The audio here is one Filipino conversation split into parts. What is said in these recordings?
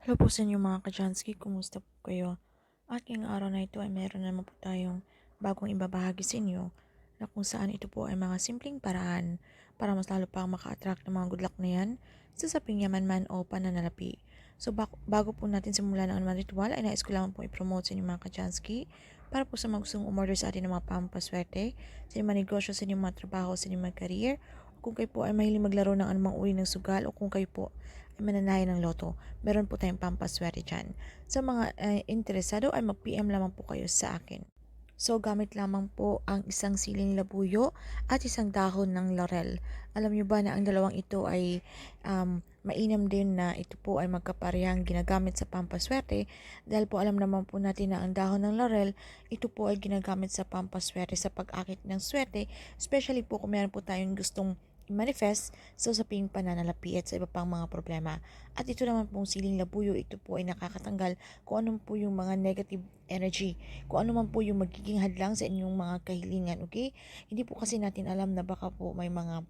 Hello po sa inyo mga kajansky, kumusta po kayo? At ngayong araw na ito ay meron naman po tayong bagong ibabahagi sa inyo na kung saan ito po ay mga simpleng paraan para mas lalo pang maka-attract ng mga good luck na yan sa saping yaman man o pananalapi. So bago po natin simulan ang anumang ritual ay nais ko lang po i-promote sa inyo mga kajansky para po sa mga gustong umorder sa atin ng mga pampaswerte, sa inyong mga negosyo, sa inyong mga trabaho, sa inyong mga career, kung kayo po ay mahilig maglaro ng anumang uri ng sugal o kung kayo po ay mananayan ng loto, meron po tayong pampaswerte dyan. Sa mga uh, interesado ay mag-PM lamang po kayo sa akin. So, gamit lamang po ang isang siling labuyo at isang dahon ng laurel. Alam nyo ba na ang dalawang ito ay um, mainam din na ito po ay magkaparehang ginagamit sa pampaswerte dahil po alam naman po natin na ang dahon ng laurel ito po ay ginagamit sa pampaswerte sa pag-akit ng swerte especially po kung meron po tayong gustong manifest sa usaping pananalapi at sa iba pang mga problema. At ito naman pong siling labuyo, ito po ay nakakatanggal kung ano po yung mga negative energy, kung ano man po yung magiging hadlang sa inyong mga kahilingan, okay? Hindi po kasi natin alam na baka po may mga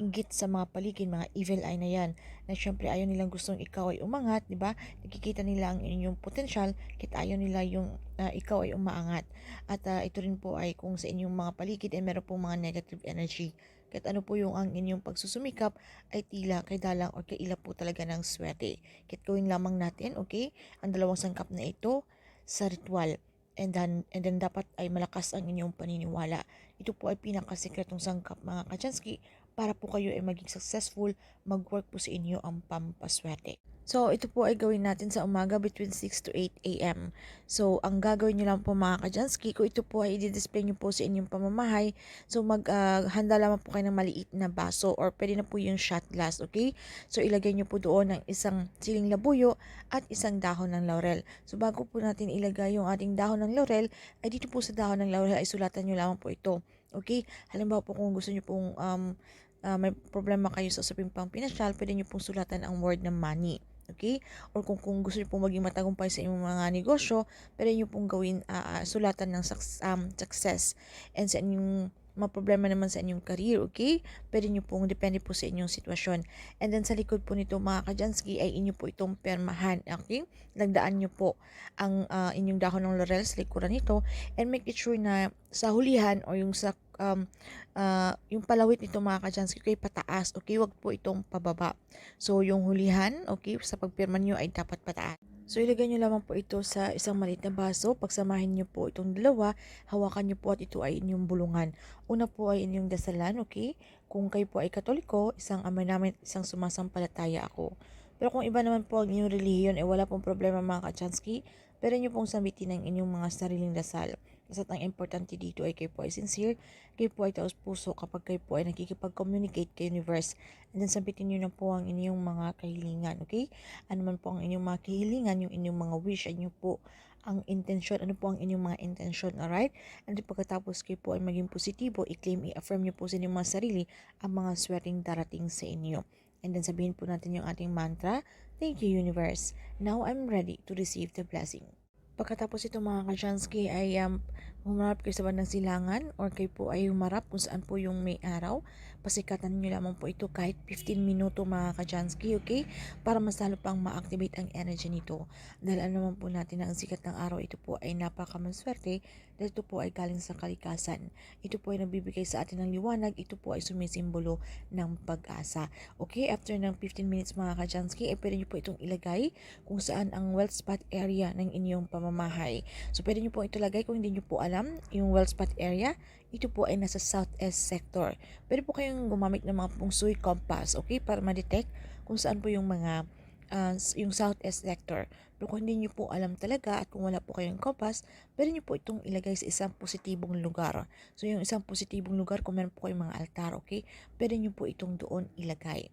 inggit sa mga paligid, mga evil eye na yan. Na syempre ayaw nilang gustong ikaw ay umangat, di ba? Nakikita nila ang inyong potential, kit ayaw nila yung uh, ikaw ay umaangat. At uh, ito rin po ay kung sa inyong mga paligid ay meron pong mga negative energy kahit ano po yung ang inyong pagsusumikap ay tila kay dalang o kay ila po talaga ng swerte. Kahit gawin lamang natin, okay, ang dalawang sangkap na ito sa ritual. And then, and then dapat ay malakas ang inyong paniniwala. Ito po ay pinakasikretong sangkap mga kachansky para po kayo ay maging successful, mag-work po sa inyo ang pampaswerte. So, ito po ay gawin natin sa umaga between 6 to 8 a.m. So, ang gagawin nyo lang po mga kajansky, kung ito po ay i-display nyo po sa inyong pamamahay, so maghanda uh, lamang po kayo ng maliit na baso or pwede na po yung shot glass, okay? So, ilagay nyo po doon ng isang siling labuyo at isang dahon ng laurel. So, bago po natin ilagay yung ating dahon ng laurel, ay dito po sa dahon ng laurel ay sulatan nyo lamang po ito. Okay? Halimbawa po kung gusto nyo pong um, uh, may problema kayo sa usaping pang pinansyal, pwede nyo pong sulatan ang word ng money. Okay? Or kung, kung gusto niyo pong maging matagumpay sa inyong mga negosyo, pwede niyo pong gawin uh, sulatan ng um, success. And sa inyong mga problema naman sa inyong career, okay? Pwede nyo pong, depende po sa inyong sitwasyon. And then sa likod po nito mga kajansky ay inyo po itong permahan, okay? Lagdaan nyo po ang uh, inyong dahon ng laurel sa likuran nito and make it sure na sa hulihan o yung sa um, uh, yung palawit nito mga kajansky kay pataas, okay? Wag po itong pababa. So yung hulihan, okay, sa pagpirma nyo ay dapat pataas. So, ilagay nyo lamang po ito sa isang maliit na baso. Pagsamahin nyo po itong dalawa, hawakan nyo po at ito ay inyong bulungan. Una po ay inyong dasalan, okay? Kung kayo po ay katoliko, isang amay namin, isang sumasampalataya ako. Pero kung iba naman po ang inyong relihiyon, eh wala pong problema mga kachansky, pero nyo pong sambitin ang inyong mga sariling dasal. Basta ang importante dito ay kayo po ay sincere, kayo po ay taos puso kapag kayo po ay nakikipag-communicate kay universe. And then sambitin nyo na po ang inyong mga kahilingan, okay? Ano man po ang inyong mga kahilingan, yung inyong mga wish, ano po ang intention, ano po ang inyong mga intention, alright? And then pagkatapos kayo po ay maging positibo, i-claim, i-affirm nyo po sa inyong mga sarili ang mga swerteng darating sa inyo. And then sabihin po natin yung ating mantra, Thank you, universe. Now I'm ready to receive the blessing. Pagkatapos ito mga kajansky ay um, humarap kayo sa bandang silangan or kayo po ay humarap kung saan po yung may araw. Pasikatan nyo lamang po ito kahit 15 minuto mga kajansky, okay? Para mas lalo pang ma-activate ang energy nito. Dahil ano naman po natin na ang sikat ng araw ito po ay napakamaswerte dahil ito po ay galing sa kalikasan. Ito po ay nagbibigay sa atin ng liwanag, ito po ay sumisimbolo ng pag-asa. Okay, after ng 15 minutes mga kajansky, ay pwede nyo po itong ilagay kung saan ang wealth spot area ng inyong pamamahay. So, pwede nyo po ito lagay kung hindi nyo po alam, yung well spot area, ito po ay nasa southeast sector. Pwede po kayong gumamit ng mga pungsoy compass, okay, para ma-detect kung saan po yung mga uh, yung southeast sector. Pero kung hindi nyo po alam talaga at kung wala po kayong compass, pwede nyo po itong ilagay sa isang positibong lugar. So, yung isang positibong lugar, kung meron po kayong mga altar, okay, pwede nyo po itong doon ilagay.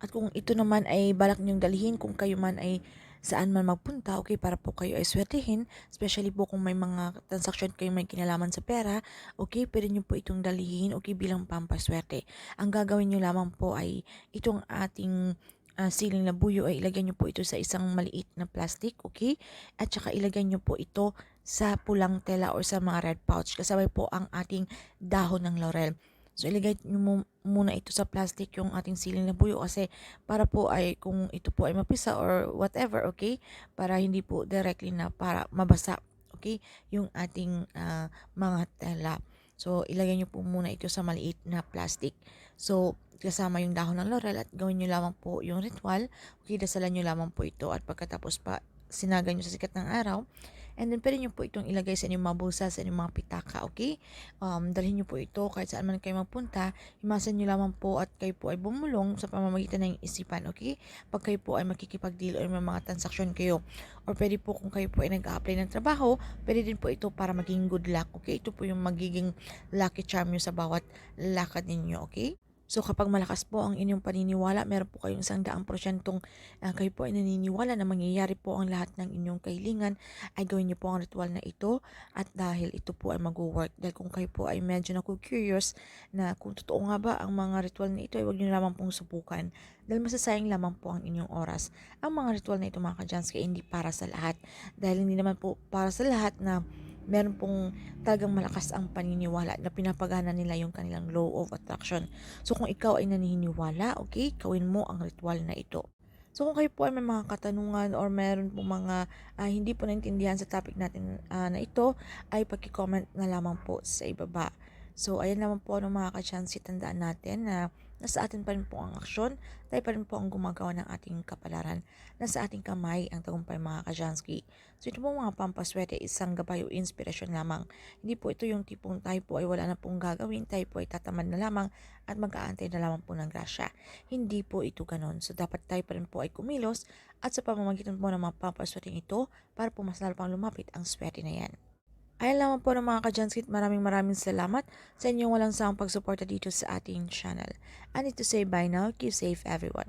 At kung ito naman ay balak niyong dalhin, kung kayo man ay saan man magpunta, okay, para po kayo ay swertihin, especially po kung may mga transaction kayo may kinalaman sa pera, okay, pwede nyo po itong dalhin, okay, bilang pampaswerte. Ang gagawin nyo lamang po ay itong ating uh, siling na buyo ay ilagay nyo po ito sa isang maliit na plastic, okay? At saka ilagay nyo po ito sa pulang tela or sa mga red pouch. Kasabay po ang ating dahon ng laurel. So, ilagay nyo mu- muna ito sa plastic yung ating siling na buyo kasi para po ay kung ito po ay mapisa or whatever, okay? Para hindi po directly na para mabasa, okay? Yung ating ah, mga tela. So, ilagay nyo po muna ito sa maliit na plastic. So, kasama yung dahon ng laurel at gawin nyo lamang po yung ritual. Okay, dasalan nyo lamang po ito at pagkatapos pa sinagay nyo sa sikat ng araw. And then, pwede nyo po itong ilagay sa inyong mga bulsa, sa inyong mga pitaka, okay? Um, dalhin nyo po ito kahit saan man kayo magpunta. Himasan nyo lamang po at kayo po ay bumulong sa pamamagitan ng isipan, okay? Pag kayo po ay makikipag-deal or may mga transaksyon kayo. Or pwede po kung kayo po ay nag-apply ng trabaho, pwede din po ito para maging good luck, okay? Ito po yung magiging lucky charm nyo sa bawat lakad ninyo, okay? So kapag malakas po ang inyong paniniwala, meron po kayong isang daang porsyentong uh, kayo po ay naniniwala na mangyayari po ang lahat ng inyong kahilingan, ay gawin niyo po ang ritual na ito at dahil ito po ay mag-work. Dahil kung kayo po ay medyo naku-curious na kung totoo nga ba ang mga ritual na ito, ay huwag niyo lamang pong subukan. Dahil masasayang lamang po ang inyong oras. Ang mga ritual na ito mga kajanska hindi para sa lahat. Dahil hindi naman po para sa lahat na meron pong talagang malakas ang paniniwala na pinapagana nila yung kanilang law of attraction. So kung ikaw ay naniniwala, okay, gawin mo ang ritual na ito. So kung kayo po ay may mga katanungan or meron po mga uh, hindi po naintindihan sa topic natin uh, na ito, ay pag-comment na lamang po sa ibaba. So ayan naman po ng mga ka-chance tandaan natin na nasa atin pa rin po ang aksyon, tayo pa rin po ang gumagawa ng ating kapalaran. Nasa ating kamay ang tagumpay mga kajansky. So ito po mga pampaswerte, isang gabay o inspirasyon lamang. Hindi po ito yung tipong tayo po ay wala na pong gagawin, tayo po ay tatamad na lamang at mag-aantay na lamang po ng grasya. Hindi po ito ganon. So dapat tayo pa rin po ay kumilos at sa pamamagitan po ng mga pampaswerte ito para po mas lalo pang lumapit ang swerte na yan. Ayan lamang po ng mga kajanskit, maraming maraming salamat sa inyong walang sawang pagsuporta dito sa ating channel. I need to say bye now, keep safe everyone.